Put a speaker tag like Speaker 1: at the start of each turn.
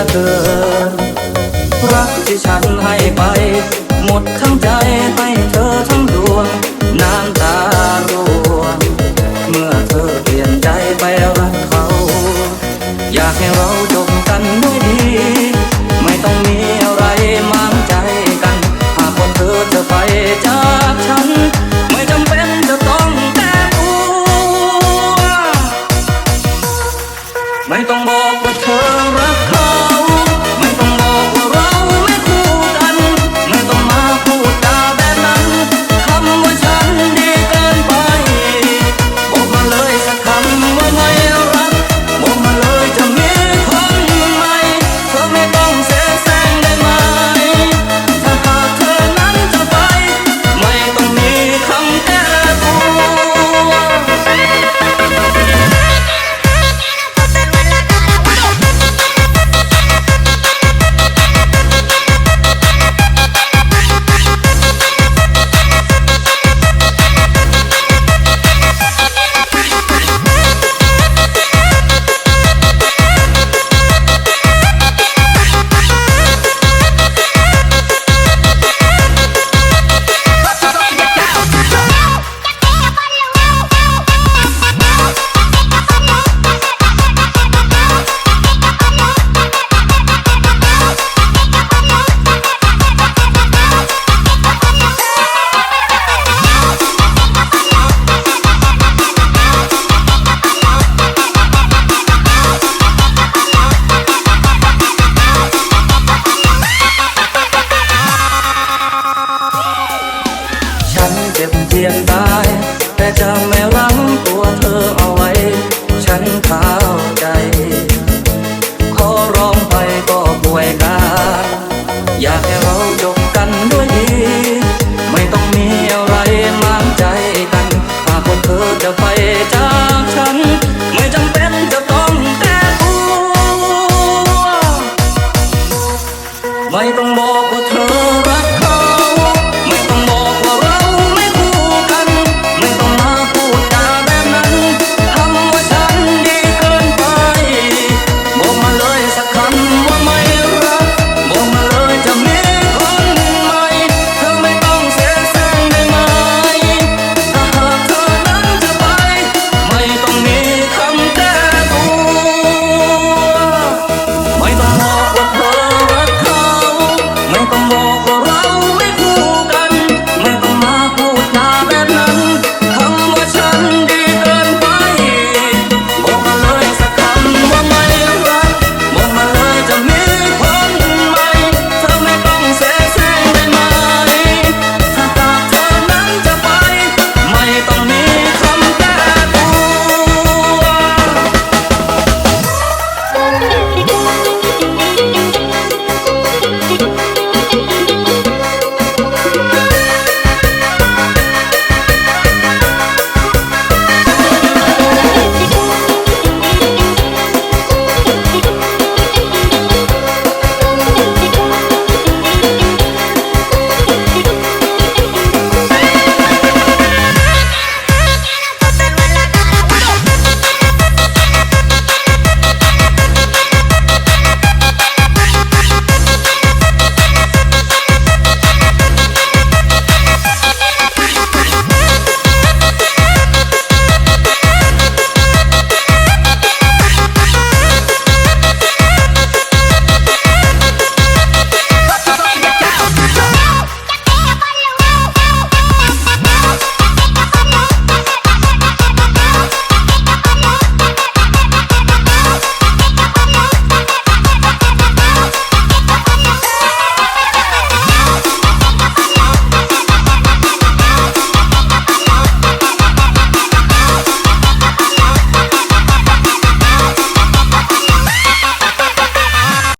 Speaker 1: ลืเกิน รักที่ฉันให้ไป หมดทั้งใจให้เธอทั้งดวง น้ำตาร่วงเมื่อเธอเปลี่ยนใจไปรักเขา อยากให้เราจบกันด้วยดี ไม่ต้องมีอะไรมางใจกัน หากคนเธอจะไปจากฉัน ไม่จำเป็นจะต้องแต่ตัวไม่ต้องบอกว่าเธอรักเขา